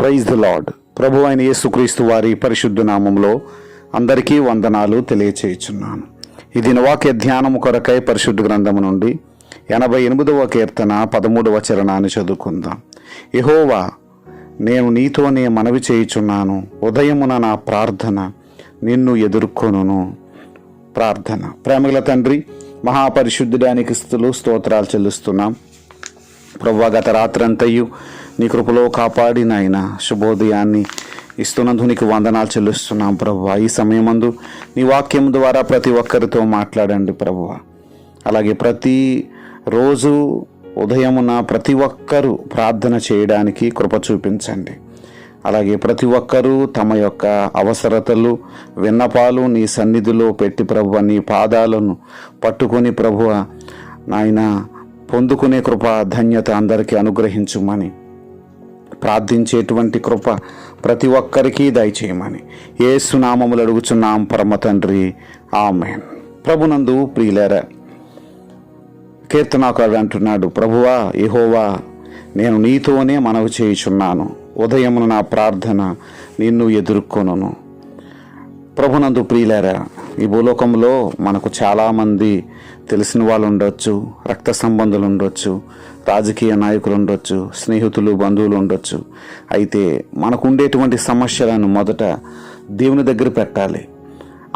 Praise the lord ప్రభు అయిన యేసుక్రీస్తు వారి పరిశుద్ధ నామంలో అందరికీ వందనాలు తెలియచేయుచున్నాను. ఇది వాక్య ధ్యానము కొరకై పరిశుద్ధ గ్రంథము నుండి ఎనభై ఎనిమిదవ కీర్తన పదమూడవ చరణాన్ని చదువుకుందాం. యహోవా నేను నీతోనే మనవి చేయుచున్నాను. ఉదయమున నా ప్రార్థన నిన్ను ఎదుర్కొనును. ప్రార్థన. ప్రేమగల తండ్రి మహాపరిశుద్ధుడానికి స్థుతులు స్తోత్రాలు చెల్లిస్తున్నాం. ప్రభు గత రాత్రంతయు నీ కృపలో కాపాడి నాయన శుభోదయాన్ని ఇస్తున్నందుకు నీకు వందనాలు చెల్లిస్తున్నాం ప్రభు ఈ సమయమందు నీ వాక్యం ద్వారా ప్రతి ఒక్కరితో మాట్లాడండి ప్రభు అలాగే ప్రతి రోజు ఉదయమున ప్రతి ఒక్కరూ ప్రార్థన చేయడానికి కృప చూపించండి. అలాగే ప్రతి ఒక్కరూ తమ యొక్క అవసరతలు విన్నపాలు నీ సన్నిధిలో పెట్టి ప్రభు నీ పాదాలను పట్టుకొని ప్రభువ నాయన పొందుకునే కృప ధన్యత అందరికీ అనుగ్రహించుమని ప్రార్థించేటువంటి కృప ప్రతి ఒక్కరికి దయచేయమని. ఏసునామములు అడుగుచున్నాం పరమ తండ్రి. ఆమెన్. ప్రభునందు ప్రియులేరా కీర్తనాకారుడు అంటున్నాడు ప్రభువా యెహోవా నేను నీతోనే మనవి చేయుచున్నాను. ఉదయమున నా ప్రార్థన నిన్ను ఎదుర్కొనును. ప్రభునందు ప్రియులారా ఈ భూలోకంలో మనకు చాలామంది తెలిసిన వాళ్ళు ఉండొచ్చు రక్త సంబంధులు ఉండొచ్చు రాజకీయ నాయకులు ఉండొచ్చు స్నేహితులు బంధువులు ఉండొచ్చు. అయితే మనకు ఉండేటువంటి సమస్యలను మొదట దేవుని దగ్గర పెట్టాలి.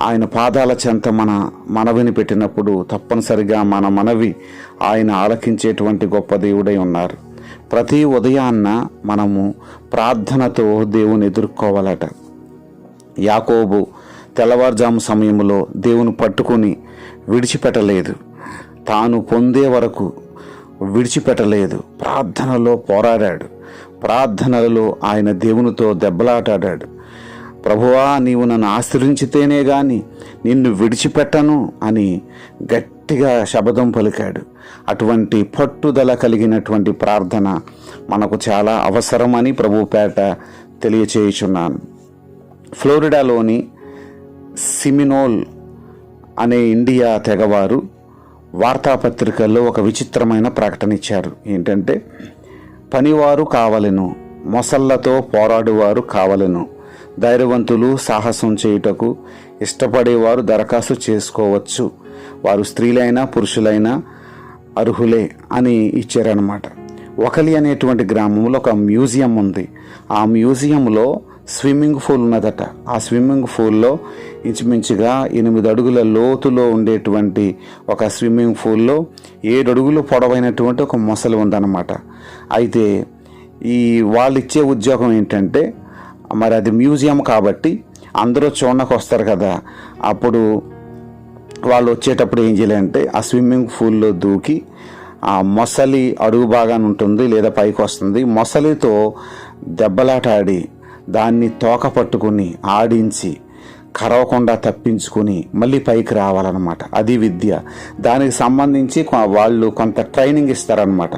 ఆయన పాదాల చెంత మన మనవిని పెట్టినప్పుడు తప్పనిసరిగా మన మనవి ఆయన ఆలకించేటువంటి గొప్ప దేవుడై ఉన్నారు. ప్రతి ఉదయాన్న మనము ప్రార్థనతో దేవుని ఎదుర్కోవాలట. యాకోబు తెల్లవారుజాము సమయంలో దేవుని పట్టుకొని విడిచిపెట్టలేదు. తాను పొందే వరకు విడిచిపెట్టలేదు. ప్రార్థనలో పోరాడాడు. ప్రార్థనలలో ఆయన దేవునితో దెబ్బలాటాడాడు. ప్రభువా నీవు నన్ను ఆశ్రయించితేనే గాని నిన్ను విడిచిపెట్టను అని గట్టిగా శబదం పలికాడు. అటువంటి పట్టుదల కలిగినటువంటి ప్రార్థన మనకు చాలా అవసరమని ప్రభుపేట తెలియచేయుచున్నాను. ఫ్లోరిడాలోని సిమినోల్ అనే ఇండియా తెగవారు వార్తాపత్రికల్లో ఒక విచిత్రమైన ప్రకటన ఇచ్చారు. ఏంటంటే పనివారు కావలెను మొసళ్ళతో పోరాడువారు కావలెను ధైర్యవంతులు సాహసం చేయుటకు ఇష్టపడేవారు దరఖాస్తు చేసుకోవచ్చు వారు స్త్రీలైనా పురుషులైనా అర్హులే అని ఇచ్చారనమాట ఒకలి అనేటువంటి గ్రామంలో ఒక మ్యూజియం ఉంది. ఆ మ్యూజియంలో స్విమ్మింగ్ పూల్ ఉన్నదట. ఆ స్విమ్మింగ్ పూల్లో ఇంచుమించుగా ఎనిమిది అడుగుల లోతులో ఉండేటువంటి ఒక స్విమ్మింగ్ పూల్లో ఏడు అడుగులు పొడవైనటువంటి ఒక మొసలి ఉందన్నమాట. అయితే ఈ వాళ్ళు ఇచ్చే ఉద్యోగం ఏంటంటే మరి అది మ్యూజియం కాబట్టి అందరూ చూడడానికి వస్తారు కదా. అప్పుడు వాళ్ళు వచ్చేటప్పుడు ఏం చేయాలంటే ఆ స్విమ్మింగ్ పూల్లో దూకి ఆ మొసలి అడుగు బాగానే ఉంటుంది లేదా పైకి వస్తుంది. మొసలితో దెబ్బలాట ఆడి దాన్ని తోక పట్టుకుని ఆడించి కరవకుండా తప్పించుకుని మళ్ళీ పైకి రావాలన్నమాట. అది విద్య. దానికి సంబంధించి వాళ్ళు కొంత ట్రైనింగ్ ఇస్తారనమాట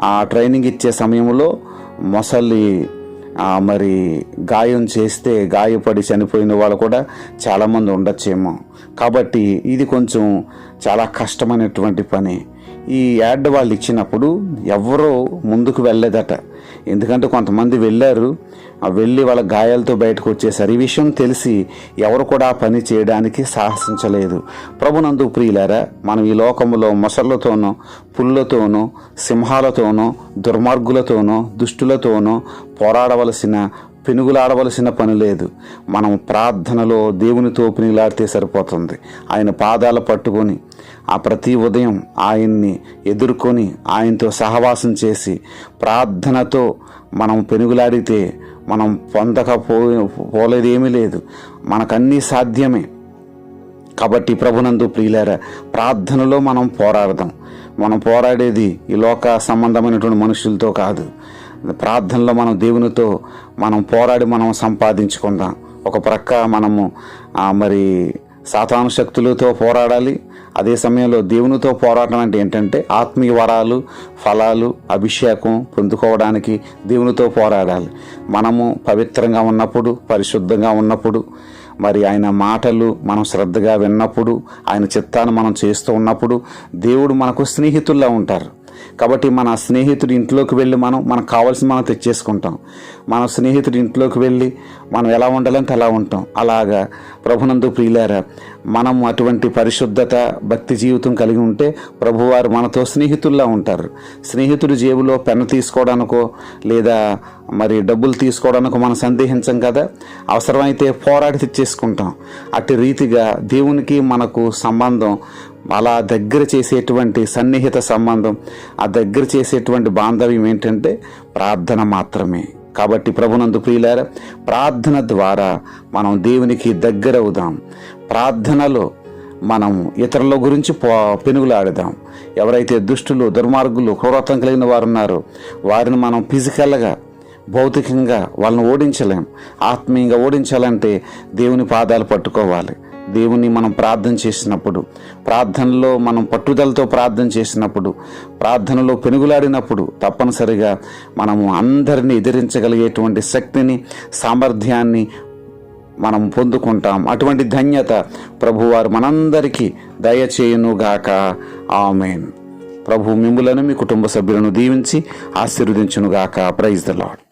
ఆ ట్రైనింగ్ ఇచ్చే సమయంలో మొసలి మరి గాయం చేస్తే గాయపడి చనిపోయిన వాళ్ళు కూడా చాలామంది ఉండొచ్చేమో. కాబట్టి ఇది కొంచెం చాలా కష్టమైనటువంటి పని. ఈ యాడ్ వాళ్ళు ఇచ్చినప్పుడు ఎవరో ముందుకు వెళ్ళలేదట ఎందుకంటే కొంతమంది వెళ్ళారు. ఆ వెళ్ళి వాళ్ళ గాయాలతో బయటకు వచ్చేసారు. ఈ విషయం తెలిసి ఎవరు కూడా పని చేయడానికి సాహసించలేదు. ప్రభునందు ప్రియులారా మనం ఈ లోకంలో మొసళ్ళతోనో పుల్లతోనో సింహాలతోనో దుర్మార్గులతోనో దుష్టులతోనో పోరాడవలసిన పెనుగులాడవలసిన పని లేదు. మనం ప్రార్థనలో దేవునితో పెనుగులాడితే సరిపోతుంది. ఆయన పాదాలు పట్టుకొని ఆ ప్రతి ఉదయం ఆయన్ని ఎదుర్కొని ఆయనతో సహవాసం చేసి ప్రార్థనతో మనం పెనుగులాడితే మనం పొందకపో పోలేదేమీ లేదు. మనకన్నీ సాధ్యమే. కాబట్టి ప్రభునందు ప్రియులారా ప్రార్థనలో మనం పోరాడదాం. మనం పోరాడేది ఈ లోక సంబంధమైనటువంటి మనుషులతో కాదు. ప్రార్థనలో మనం దేవునితో మనం పోరాడి మనం సంపాదించుకుందాం. ఒక ప్రక్క మనము మరి సాతాను శక్తులతో పోరాడాలి. అదే సమయంలో దేవునితో పోరాటం అంటే ఏంటంటే ఆత్మీయ వరాలు ఫలాలు అభిషేకం పొందుకోవడానికి దేవునితో పోరాడాలి. మనము పవిత్రంగా ఉన్నప్పుడు పరిశుద్ధంగా ఉన్నప్పుడు మరి ఆయన మాటలు మనం శ్రద్ధగా విన్నప్పుడు ఆయన చిత్తాన్ని మనం చేస్తూ ఉన్నప్పుడు దేవుడు మనకు స్నేహితుల్లా ఉంటారు. కాబట్టి మన స్నేహితుడి ఇంట్లోకి వెళ్ళి మనం మనకు కావాల్సిన మనం తెచ్చేసుకుంటాం. మన స్నేహితుడి ఇంట్లోకి వెళ్ళి మనం ఎలా ఉండాలంటే అలా ఉంటాం. అలాగా ప్రభునందు ప్రియులారా మనం అటువంటి పరిశుద్ధత భక్తి జీవితం కలిగి ఉంటే ప్రభువారు మనతో స్నేహితుల్లా ఉంటారు. స్నేహితుడి జేబులో పెన్ను తీసుకోవడానికో లేదా మరి డబ్బులు తీసుకోవడానికో మనం సందేహించం కదా. అవసరమైతే పోరాడి తెచ్చేసుకుంటాం. అట్టి రీతిగా దేవునికి మనకు సంబంధం అలా దగ్గర చేసేటువంటి సన్నిహిత సంబంధం ఆ దగ్గర చేసేటువంటి బాంధవ్యం ఏంటంటే ప్రార్థన మాత్రమే. కాబట్టి ప్రభునందు ప్రియులార ప్రార్థన ద్వారా మనం దేవునికి దగ్గరవుదాం. ప్రార్థనలో మనం ఇతరుల గురించి పో పెనుగులాడదాం. ఎవరైతే దుష్టులు దుర్మార్గులు క్రూరత్వం కలిగిన వారు ఉన్నారో వారిని మనం ఫిజికల్గా భౌతికంగా వాళ్ళని ఓడించలేం. ఆత్మీయంగా ఓడించాలంటే దేవుని పాదాలు పట్టుకోవాలి. దేవుని మనం ప్రార్థన చేసినప్పుడు ప్రార్థనలో మనం పట్టుదలతో ప్రార్థన చేసినప్పుడు ప్రార్థనలో పెనుగులాడినప్పుడు తప్పనిసరిగా మనము అందరినీ ఎదిరించగలిగేటువంటి శక్తిని సామర్థ్యాన్ని మనం పొందుకుంటాం. అటువంటి ధన్యత ప్రభువారు మనందరికీ దయచేయునుగాక. ఆమెన్. ప్రభు మిమ్ములను మీ కుటుంబ సభ్యులను దీవించి ఆశీర్వదించునుగాక. Praise the lord